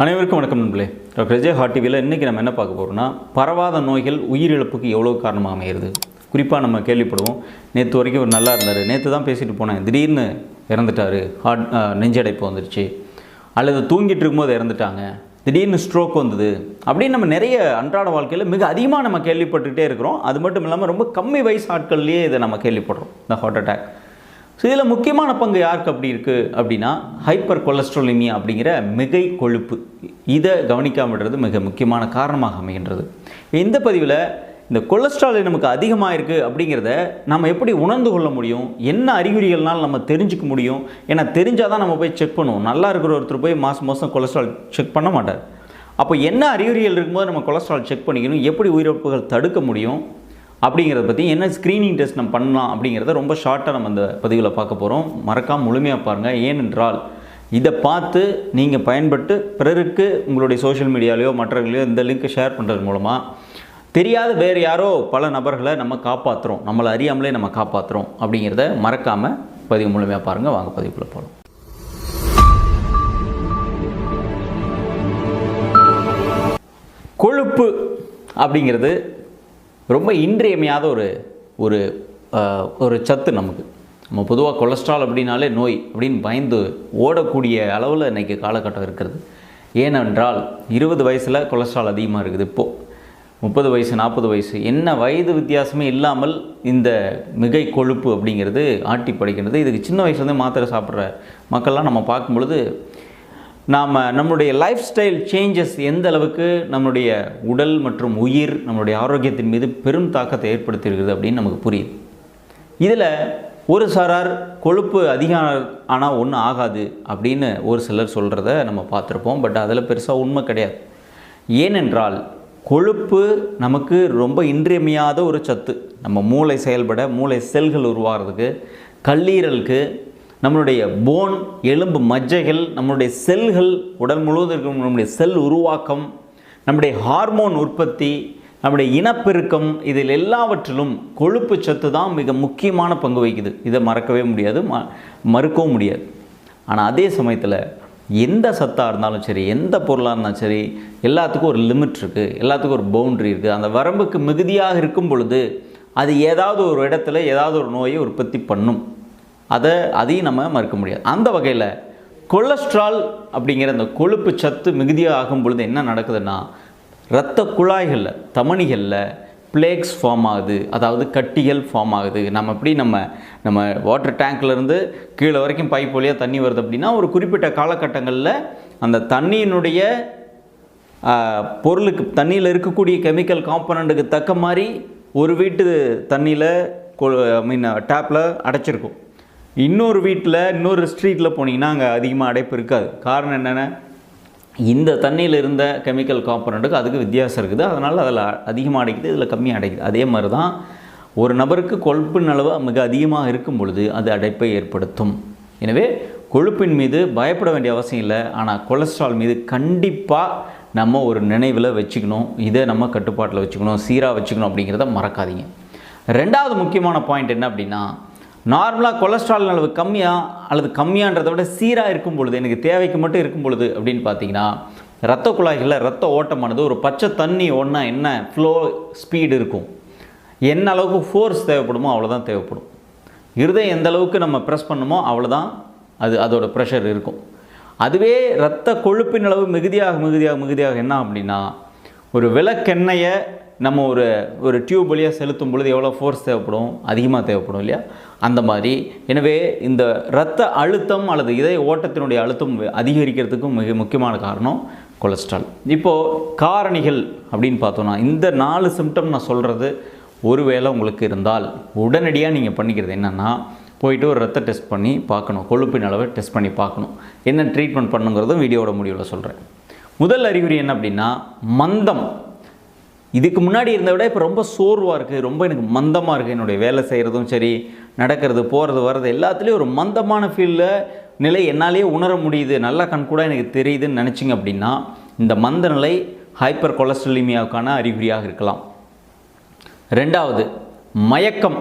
அனைவருக்கும் வணக்கம் நண்பர்களே. டாக்டர் விஜய் ஹார்ட் டிவியில் இன்றைக்கி நம்ம என்ன பார்க்க போகிறோம்னா பரவாத நோய்கள் உயிரிழப்புக்கு எவ்வளோ காரணமாக அமைகிறது குறிப்பாக நம்ம கேள்விப்படுவோம். நேற்று வரைக்கும் ஒரு நல்லா இருந்தார். நேற்று தான் பேசிட்டு போனேன் திடீர்னு இறந்துட்டார். ஹார்ட் நெஞ்சடைப்பு வந்துருச்சு. அல்லது தூங்கிட்டு இருக்கும்போது இறந்துட்டாங்க. திடீர்னு ஸ்ட்ரோக் வந்தது. அப்படின்னு நம்ம நிறைய அன்றாட வாழ்க்கையில் மிக அதிகமாக நம்ம கேள்விப்பட்டுகிட்டே இருக்கிறோம். அது மட்டும் இல்லாமல் ரொம்ப கம்மி வயசு ஆட்கள்லேயே இதை நம்ம கேள்விப்படுறோம். இந்த ஹார்ட் அட்டாக் ஸோ இதில் முக்கியமான பங்கு யாருக்கு அப்படி இருக்குது அப்படின்னா ஹைப்பர் கொலஸ்ட்ரோலிமியா அப்படிங்கிற மிகை கொழுப்பு. இதை கவனிக்காம விடுறது மிக முக்கியமான காரணமாக அமைகின்றது. இந்த பதிவில் இந்த கொலஸ்ட்ரால் நமக்கு அதிகமாக இருக்குது அப்படிங்கிறத நம்ம எப்படி உணர்ந்து கொள்ள முடியும்? என்ன அறிகுறிகள்னால் நம்ம தெரிஞ்சுக்க முடியும்? ஏன்னா தெரிஞ்சால் தான் நம்ம போய் செக் பண்ணுவோம். நல்லா இருக்கிற ஒருத்தர் போய் மாதம் மாதம் கொலஸ்ட்ரால் செக் பண்ண மாட்டார். அப்போ என்ன அறிகுறிகள் இருக்கும்போது நம்ம கொலஸ்ட்ரால் செக் பண்ணிக்கணும்? எப்படி உயிரிழப்புகள் தடுக்க முடியும்? அப்படிங்கிறத பற்றி என்ன ஸ்க்ரீனிங் டெஸ்ட் நம்ம பண்ணலாம் அப்படிங்கிறத ரொம்ப ஷார்ட்டாக நம்ம இந்த பதிவில் பார்க்க போகிறோம் மறக்காமல் முழுமையாக பாருங்கள் ஏனென்றால் இதை பார்த்து நீங்கள் பயன்பட்டு பிறருக்கு உங்களுடைய சோஷியல் மீடியாலையோ மற்றவர்களையோ இந்த லிங்க்கை ஷேர் பண்ணுறது மூலமாக தெரியாத வேறு யாரோ பல நபர்களை நம்ம காப்பாற்றுறோம் நம்மளை அறியாமலே நம்ம காப்பாற்றுறோம் அப்படிங்கிறத மறக்காமல் பதிவு முழுமையாக பாருங்கள் வாங்க பதிவுக்குள்ளே போகலாம் கொழுப்பு அப்படிங்கிறது ரொம்ப இன்றியமையாத ஒரு ஒரு ஒரு சத்து நமக்கு. நம்ம பொதுவாக கொலஸ்ட்ரால் அப்படின்னாலே நோய் அப்படின்னு பயந்து ஓடக்கூடிய அளவில் இன்றைக்கி காலகட்டம் இருக்கிறது. ஏனென்றால் இருபது வயசில் கொலஸ்ட்ரால் அதிகமாக இருக்குது இப்போது முப்பது வயசு நாற்பது வயசு. என்ன வயது வித்தியாசமே இல்லாமல் இந்த மிகை கொழுப்பு அப்படிங்கிறது ஆட்டி படைக்கிறது இதுக்கு சின்ன வயசுலேருந்தே மாத்திரை சாப்பிட்ற மக்கள்லாம் நம்ம பார்க்கும் பொழுது நாம் நம்முடைய லைஃப் ஸ்டைல் சேஞ்சஸ் எந்த அளவுக்கு நம்மளுடைய உடல் மற்றும் உயிர் நம்மளுடைய ஆரோக்கியத்தின் மீது பெரும் தாக்கத்தை ஏற்படுத்தியிருக்குது அப்படின்னு நமக்கு புரியுது. இதில் ஒரு சாரார் கொழுப்பு அதிகம் ஆனால் ஒன்றும் ஆகாது அப்படின்னு ஒரு சிலர் சொல்கிறத நம்ம பார்த்துருப்போம். பட் அதில் பெருசாக உண்மை கிடையாது. ஏனென்றால் கொழுப்பு நமக்கு ரொம்ப இன்றியமையாத ஒரு சத்து. நம்ம மூளை செயல்பட மூளை செல்கள் உருவாகிறதுக்கு கல்லீரலுக்கு நம்மளுடைய போன் எலும்பு மஜ்ஜைகள் நம்மளுடைய செல்கள் உடல் முழுவதும் இருக்கும் நம்முடைய செல் உருவாக்கம் நம்முடைய ஹார்மோன் உற்பத்தி நம்முடைய இனப்பெருக்கம் இதில் எல்லாவற்றிலும் கொழுப்பு சத்து தான் மிக முக்கியமான பங்கு வகிக்குது. இதை மறக்கவே முடியாது ம மறுக்கவும் முடியாது. ஆனால் அதே சமயத்தில் எந்த சத்தாக இருந்தாலும் சரி எந்த பொருளாக இருந்தாலும் சரி எல்லாத்துக்கும் ஒரு லிமிட் இருக்குது எல்லாத்துக்கும் ஒரு பவுண்ட்ரி இருக்குது அந்த வரம்புக்கு மிகுதியாக இருக்கும் பொழுது அது ஏதாவது ஒரு இடத்துல ஏதாவது ஒரு நோயை உற்பத்தி பண்ணும். அதை அதையும் நம்ம மறுக்க முடியாது. அந்த வகையில் கொலஸ்ட்ரால் அப்படிங்கிற அந்த கொழுப்பு சத்து மிகுதியாக ஆகும் பொழுது என்ன நடக்குதுன்னா இரத்த குழாய்களில் தமணிகளில் பிளேக்ஸ் ஃபார்ம் ஆகுது. அதாவது கட்டிகள் ஃபார்ம் ஆகுது. நம்ம எப்படி நம்ம நம்ம வாட்டர் டேங்க்லேருந்து கீழே வரைக்கும் பைப் வழியாக தண்ணி வருது அப்படின்னா ஒரு குறிப்பிட்ட காலகட்டங்களில் அந்த தண்ணியினுடைய பொருளுக்கு தண்ணியில் இருக்கக்கூடிய கெமிக்கல் காம்பனண்ட்டுக்கு தக்க மாதிரி ஒரு வீட்டு தண்ணியில் ஐ மீன் டேப்பில் அடைச்சிருக்கும். இன்னொரு வீட்டில் இன்னொரு ஸ்ட்ரீட்டில் போனீங்கன்னா அங்கே அதிகமாக அடைப்பு இருக்காது. காரணம் என்னென்ன இந்த தண்ணியில் இருந்த கெமிக்கல் காம்பனண்ட்டுக்கு அதுக்கு வித்தியாசம் இருக்குது. அதனால் அதில் அதிகமாக அடைக்குது இதில் கம்மியாக அடைக்குது. அதே மாதிரி தான் ஒரு நபருக்கு கொழுப்பின் அளவு மிக அதிகமாக இருக்கும் பொழுது அது அடைப்பை ஏற்படுத்தும். எனவே கொழுப்பின் மீது பயப்பட வேண்டிய அவசியம் இல்லை. ஆனால் கொலஸ்ட்ரால் மீது கண்டிப்பாக நம்ம ஒரு நினைவில் வச்சுக்கணும். இதை நம்ம கட்டுப்பாட்டில் வச்சுக்கணும். சீராக வச்சுக்கணும் அப்படிங்கிறத மறக்காதீங்க. ரெண்டாவது முக்கியமான பாயிண்ட் என்ன அப்படின்னா நார்மலாக கொலஸ்ட்ரால் அளவு கம்மியாக அல்லது கம்மியான்றதை விட சீராக இருக்கும் பொழுது எனக்கு தேவைக்கு மட்டும் இருக்கும் பொழுது அப்படின்னு பார்த்தீங்கன்னா ரத்த குழாய்களில் ரத்த ஓட்டமானது ஒரு பச்சை தண்ணி ஒன்றா என்ன ஃப்ளோ ஸ்பீடு இருக்கும். என்ன அளவுக்கு ஃபோர்ஸ் தேவைப்படுமோ அவ்வளோதான் தேவைப்படும். இருதயம் எந்த அளவுக்கு நம்ம ப்ரெஸ் பண்ணுமோ அவ்வளோதான் அது அதோட ப்ரெஷர் இருக்கும். அதுவே இரத்த கொழுப்பின் அளவு மிகுதியாக மிகுதியாக மிகுதியாக என்ன அப்படின்னா ஒரு விளக்கெண்ணெயை நம்ம ஒரு ஒரு டியூப் வழியாக செலுத்தும் பொழுது எவ்வளோ ஃபோர்ஸ் தேவைப்படும்? அதிகமாக தேவைப்படும் இல்லையா? அந்த மாதிரி. எனவே இந்த இரத்த அழுத்தம் அல்லது இதய ஓட்டத்தினுடைய அழுத்தம் அதிகரிக்கிறதுக்கும் மிக முக்கியமான காரணம் கொலஸ்ட்ரால். இப்போது காரணிகள் அப்படின்னு பார்த்தோன்னா இந்த நாலு சிம்டம் நான் சொல்கிறது ஒருவேளை உங்களுக்கு இருந்தால் உடனடியாக நீங்கள் பண்ணிக்கிறது என்னென்னா போயிட்டு ஒரு ரத்த டெஸ்ட் பண்ணி பார்க்கணும். கொழுப்பின் அளவை டெஸ்ட் பண்ணி பார்க்கணும். என்ன ட்ரீட்மெண்ட் பண்ணுங்கிறதும் வீடியோட முடிவில் சொல்கிறேன் முதல் அறிகுறி என்ன அப்படின்னா மந்தம். இதுக்கு முன்னாடி இருந்த விட இப்போ ரொம்ப சோர்வாக இருக்குது ரொம்ப எனக்கு மந்தமாக இருக்குது என்னுடைய வேலை செய்கிறதும் சரி நடக்கிறது போகிறது வர்றது எல்லாத்துலேயும் ஒரு மந்தமான ஃபீல்டில் நிலை என்னாலேயே உணர முடியுது. நல்லா கண் கூட எனக்கு தெரியுதுன்னு நினச்சிங்க அப்படின்னா இந்த மந்த நிலை ஹைப்பர் கொலஸ்ட்ரலிமியாவுக்கான அறிகுறியாக இருக்கலாம். ரெண்டாவது மயக்கம்.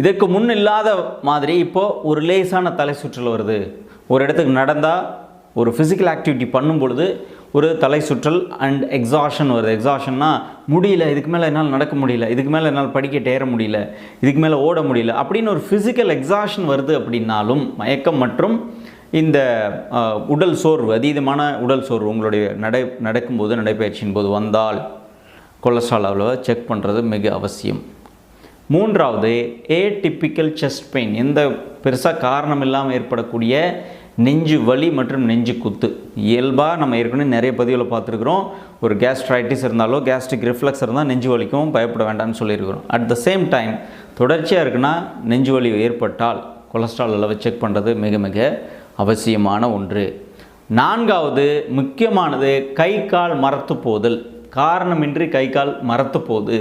இதற்கு முன் இல்லாத மாதிரி இப்போது ஒரு லேசான தலை சுற்றல் வருது. ஒரு இடத்துக்கு நடந்தால் ஒரு ஃபிசிக்கல் ஆக்டிவிட்டி பண்ணும் பொழுது ஒரு தலை சுற்றல் அண்ட் எக்ஸாஷன் வருது. எக்ஸாஷன்னா முடியல இதுக்கு மேலே என்னால் நடக்க முடியல இதுக்கு மேலே என்னால் படிக்கட்டு ஏற முடியல இதுக்கு மேலே ஓட முடியல அப்படின்னு ஒரு ஃபிசிக்கல் எக்ஸாஷன் வருது அப்படின்னாலும் மயக்கம் மற்றும் இந்த உடல் சோர்வு அதீதமான உடல் சோர்வு உங்களுடைய நடை நடக்கும்போது நடைபயிற்சியின் போது வந்தால் கொலஸ்ட்ரால் அளவை செக் பண்ணுறது மிக அவசியம். மூன்றாவது ஏடிப்பிக்கல் செஸ்ட் பெயின் எந்த பெருசாக காரணம் இல்லாமல் ஏற்படக்கூடிய நெஞ்சு வலி மற்றும் நெஞ்சு குத்து. இயல்பாக நம்ம ஏற்கனவே நிறைய பதிவில் பார்த்துருக்குறோம். ஒரு கேஸ்ட்ரைட்டிஸ் இருந்தாலோ கேஸ்ட்ரிக் ரிஃப்ளக்ஸ் இருந்தால் நெஞ்சு வலிக்கும் பயப்பட வேண்டாம்னு சொல்லியிருக்கிறோம். அட் த சேம் டைம் தொடர்ச்சியாக இருக்குன்னா நெஞ்சு வலி ஏற்பட்டால் கொலஸ்ட்ரால் அளவை செக் பண்ணுறது மிக மிக அவசியமான ஒன்று. நான்காவது முக்கியமானது கை கால் மரத்து போதல். காரணமின்றி கை கால் மரத்து போகுது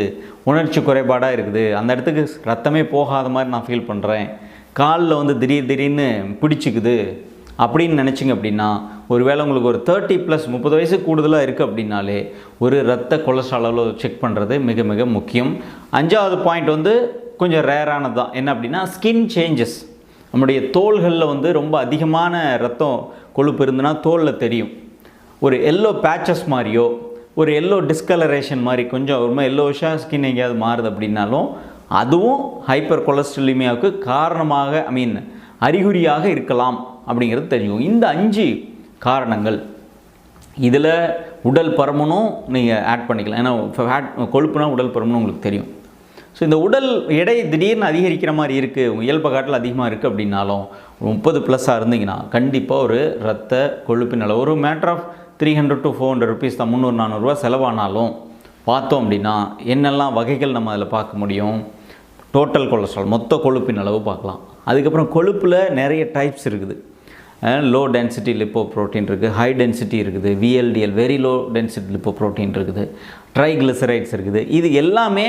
உணர்ச்சி குறைபாடாக இருக்குது. அந்த இடத்துக்கு ரத்தமே போகாத மாதிரி நான் ஃபீல் பண்ணுறேன் காலில் வந்து திடீர் திடீர்னு பிடிச்சிக்குது. அப்படின்னு நினச்சிங்க அப்படின்னா ஒருவேளை உங்களுக்கு ஒரு தேர்ட்டி ப்ளஸ் முப்பது வயசு கூடுதலாக இருக்குது அப்படின்னாலே ஒரு ரத்த கொலஸ்ட்ரால் அளவு செக் பண்ணுறது மிக மிக முக்கியம். அஞ்சாவது பாயிண்ட் வந்து கொஞ்சம் ரேரானது தான் என்ன அப்படின்னா ஸ்கின் சேஞ்சஸ் நம்முடைய தோள்களில் வந்து ரொம்ப அதிகமான ரத்தம் கொழுப்பு இருந்துன்னா தோலில் தெரியும். ஒரு எல்லோ பேச்சஸ் மாதிரியோ ஒரு எல்லோ டிஸ்கலரேஷன் மாதிரி கொஞ்சம் ரொம்ப எல்லோ எல்லோஷாக ஸ்கின் எங்கேயாவது மாறுது அப்படின்னாலும் அதுவும் ஹைப்பர் கொலஸ்ட்ரலிமியாவுக்கு காரணமாக ஐ மீன் அறிகுறியாக இருக்கலாம். அப்படிங்கிறது தெரியும். இந்த அஞ்சு காரணங்கள் இதில் உடல் பருமனும் நீங்கள் ஆட் பண்ணிக்கலாம். ஏன்னா ஃபேட் கொழுப்புனா உடல் பருமனும் உங்களுக்கு தெரியும். ஸோ இந்த உடல் எடை திடீர்னு அதிகரிக்கிற மாதிரி இருக்குது உங்கள் இயல்பு காட்டில் அதிகமாக இருக்குது அப்படின்னாலும் முப்பது ப்ளஸ்ஸாக இருந்தீங்கன்னா கண்டிப்பாக ஒரு ரத்த கொழுப்பின் அளவு ஒரு matter of three hundred to four hundred rupees தான் முந்நூறு நானூறுரூவா செலவானாலும் பார்த்தோம் அப்படின்னா என்னெல்லாம் வகைகள் நம்ம அதில் பார்க்க முடியும்? டோட்டல் கொலஸ்ட்ரால் மொத்த கொழுப்பின் அளவு பார்க்கலாம். அதுக்கப்புறம் கொழுப்பில் நிறைய டைப்ஸ் இருக்குது. லோ டென்சிட்டி லிப்போ ப்ரோட்டீன் இருக்குது ஹை டென்சிட்டி இருக்குது. VLDL very low density lipoprotein இருக்குது. ட்ரைக்ளிசரைட்ஸ் இருக்குது. இது எல்லாமே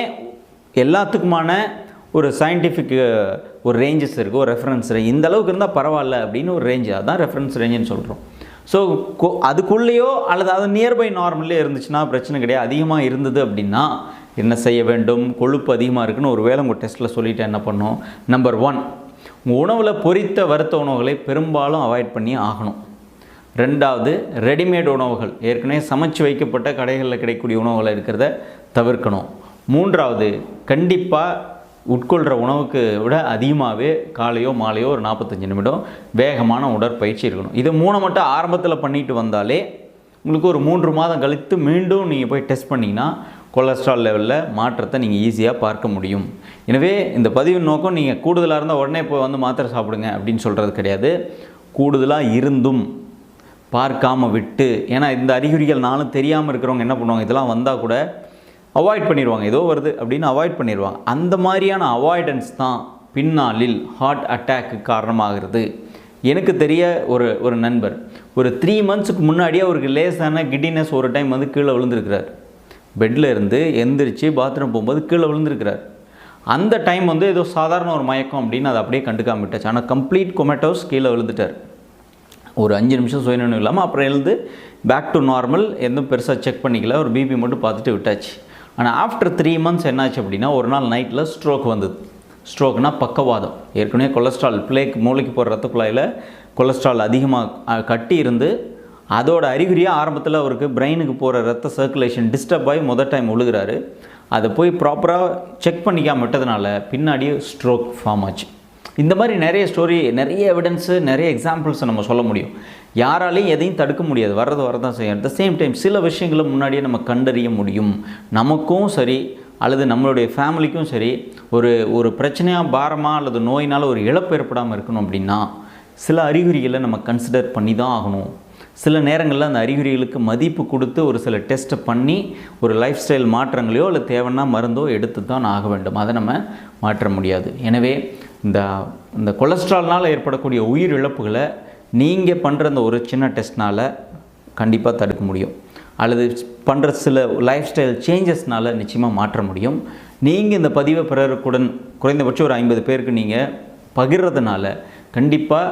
எல்லாத்துக்குமான ஒரு சயின்டிஃபிக் ஒரு ரேஞ்சஸ் இருக்குது ஒரு ரெஃபரன்ஸ் ரேஞ்ச் இந்த அளவுக்கு இருந்தால் பரவாயில்ல அப்படின்னு ஒரு ரேஞ்ச் அதுதான் ரெஃபரன்ஸ் ரேஞ்சுன்னு சொல்கிறோம் ஸோ அதுக்குள்ளேயோ அல்லது அது நியர்பை நார்மல்லே இருந்துச்சுன்னா பிரச்சனை கிடையாது. அதிகமாக இருந்தது அப்படின்னா என்ன செய்ய வேண்டும்? கொழுப்பு அதிகமாக இருக்குன்னு ஒரு வேளை உங்கள் டெஸ்ட்டில் சொல்லிவிட்டு என்ன பண்ணோம்? நம்பர் ஒன் உணவில் பொரித்த வறுத்த உணவுகளை பெரும்பாலும் அவாய்ட் பண்ணி ஆகணும். ரெண்டாவது ரெடிமேட் உணவுகள். ஏற்கனவே சமைச்சு வைக்கப்பட்ட கடைகளில் கிடைக்கக்கூடிய உணவுகளை இருக்கிறத தவிர்க்கணும். மூன்றாவது கண்டிப்பாக உட்கொள்கிற உணவுக்கு விட அதிகமாகவே காலையோ மாலையோ ஒரு நாற்பத்தஞ்சு நிமிடம் வேகமான உடற்பயிற்சி இருக்கணும். இது மூணை மட்டும் ஆரம்பத்தில் பண்ணிட்டு வந்தாலே உங்களுக்கு ஒரு மூன்று மாதம் கழித்து மீண்டும் நீங்கள் போய் டெஸ்ட் பண்ணிங்கன்னா கொலஸ்ட்ரால் லெவலில் மாற்றத்தை நீங்கள் ஈஸியாக பார்க்க முடியும். எனவே இந்த பதிவின் நோக்கம் நீங்கள் கூடுதலாக இருந்தால் உடனே போய் வந்து மாத்திரை சாப்பிடுங்க அப்படின்னு சொல்கிறது கிடையாது. கூடுதலாக இருந்தும் பார்க்காம விட்டு ஏன்னா இந்த அறிகுறிகள் நாளும் தெரியாமல் இருக்கிறவங்க என்ன பண்ணுவாங்க? இதெல்லாம் வந்தால் கூட அவாய்ட் பண்ணிடுவாங்க ஏதோ வருது அப்படின்னு அவாய்ட் பண்ணிடுவாங்க அந்த மாதிரியான அவாய்டன்ஸ் தான் பின்னாளில் ஹார்ட் அட்டாக்கு காரணமாகிறது. எனக்கு தெரிய ஒரு ஒரு நண்பர் ஒரு த்ரீ மந்த்ஸுக்கு முன்னாடியே அவருக்கு லேசான கிட்டினஸ் ஒரு டைம் வந்து கீழே விழுந்திருக்கிறார். பெட்டில் இருந்து எந்திரிச்சு பாத்ரூம் போகும்போது கீழே விழுந்திருக்கிறார். அந்த டைம் வந்து ஏதோ சாதாரண ஒரு மயக்கம் அப்படின்னு அதை அப்படியே கண்டுக்காம விட்டாச்சு. ஆனால் கம்ப்ளீட் கொமேட்டோஸ் கீழே விழுந்துட்டார். ஒரு அஞ்சு நிமிஷம் சுயநினைவு இல்லாமல் அப்புறம் எழுந்து பேக் டு நார்மல் எதுவும் பெருசாக செக் பண்ணிக்கல. ஒரு பிபி மட்டும் பார்த்துட்டு விட்டாச்சு. ஆனால் ஆஃப்டர் த்ரீ மந்த்ஸ் என்னாச்சு அப்படின்னா ஒரு நாள் நைட்டில் ஸ்ட்ரோக் வந்தது. ஸ்ட்ரோக்னால் பக்கவாதம். ஏற்கனவே கொலஸ்ட்ரால் பிளேக் மூளைக்கு போகிற ரத்த குழாயில் கொலஸ்ட்ரால் அதிகமாக கட்டி இருந்து அதோட அறிகுறியாக ஆரம்பத்தில் அவருக்கு பிரெயினுக்கு போகிற ரத்த சர்க்குலேஷன் டிஸ்டர்ப் ஆகி முதல் டைம் விழுகிறாரு அதை போய் ப்ராப்பராக செக் பண்ணிக்காம விட்டதுனால பின்னாடி ஸ்ட்ரோக் ஃபார்ம் ஆச்சு. இந்த மாதிரி நிறைய ஸ்டோரி நிறைய எவிடன்ஸு நிறைய எக்ஸாம்பிள்ஸை நம்ம சொல்ல முடியும். யாராலையும் எதையும் தடுக்க முடியாது. வர்றது வரதான் செய்யும். அட் த சேம் டைம் சில விஷயங்களை முன்னாடியே நம்ம கண்டறிய முடியும். நமக்கும் சரி அல்லது நம்மளுடைய ஃபேமிலிக்கும் சரி ஒரு ஒரு பிரச்சனையாக பாரமாக அல்லது நோயினால் ஒரு இழப்பு ஏற்படாமல் இருக்கணும் அப்படின்னா சில அறிகுறிகளை நம்ம கன்சிடர் பண்ணி தான் ஆகணும். சில நேரங்களில் அந்த அறிகுறிகளுக்கு மதிப்பு கொடுத்து ஒரு சில டெஸ்ட்டை பண்ணி ஒரு லைஃப் ஸ்டைல் மாற்றங்களையோ இல்லை தேவைன்னா மருந்தோ எடுத்து தான் ஆக வேண்டும். அதை நம்ம மாற்ற முடியாது. எனவே இந்த இந்த கொலஸ்ட்ரால்னால் ஏற்படக்கூடிய உயிர் இழப்புகளை நீங்கள் பண்ணுற அந்த ஒரு சின்ன டெஸ்ட்னால் கண்டிப்பாக தடுக்க முடியும். அல்லது பண்ணுற சில லைஃப் ஸ்டைல் சேஞ்சஸ்னால் நிச்சயமாக மாற்ற முடியும். நீங்கள் இந்த பதிவை பிறருக்குடன் குறைந்தபட்சம் ஒரு ஐம்பது பேருக்கு நீங்கள் பகிர்றதுனால கண்டிப்பாக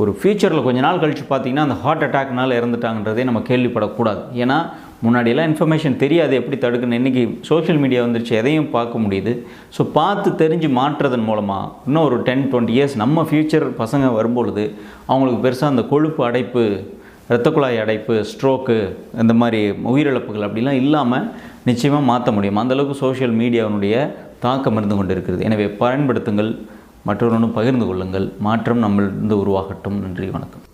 ஒரு ஃப்யூச்சரில் கொஞ்ச நாள் கழித்து பார்த்தீங்கன்னா அந்த ஹார்ட் அட்டாக்னால் இறந்துட்டாங்கன்றதே நம்ம கேள்விப்படக்கூடாது. ஏன்னா முன்னாடியெல்லாம் இன்ஃபர்மேஷன் தெரியாது எப்படி தடுக்கணும் இன்றைக்கி சோஷியல் மீடியா வந்துருச்சு எதையும் பார்க்க முடியுது. ஸோ பார்த்து தெரிஞ்சு மாற்றுறதன் மூலமாக இன்னும் ஒரு டென் டுவெண்ட்டி இயர்ஸ் நம்ம ஃப்யூச்சர் பசங்க வரும்பொழுது அவங்களுக்கு பெருசாக அந்த கொழுப்பு அடைப்பு இரத்த குழாய் அடைப்பு ஸ்ட்ரோக்கு இந்த மாதிரி உயிரிழப்புகள் அப்படிலாம் இல்லாமல் நிச்சயமாக மாற்ற முடியும். அந்தளவுக்கு சோஷியல் மீடியாவினுடைய தாக்கம் இருந்து கொண்டு இருக்கிறது எனவே பயன்படுத்துங்கள். மற்றவர்களும் பகிர்ந்து கொள்ளுங்கள். மாற்றம் நம்மளிருந்து உருவாகட்டும். நன்றி வணக்கம்.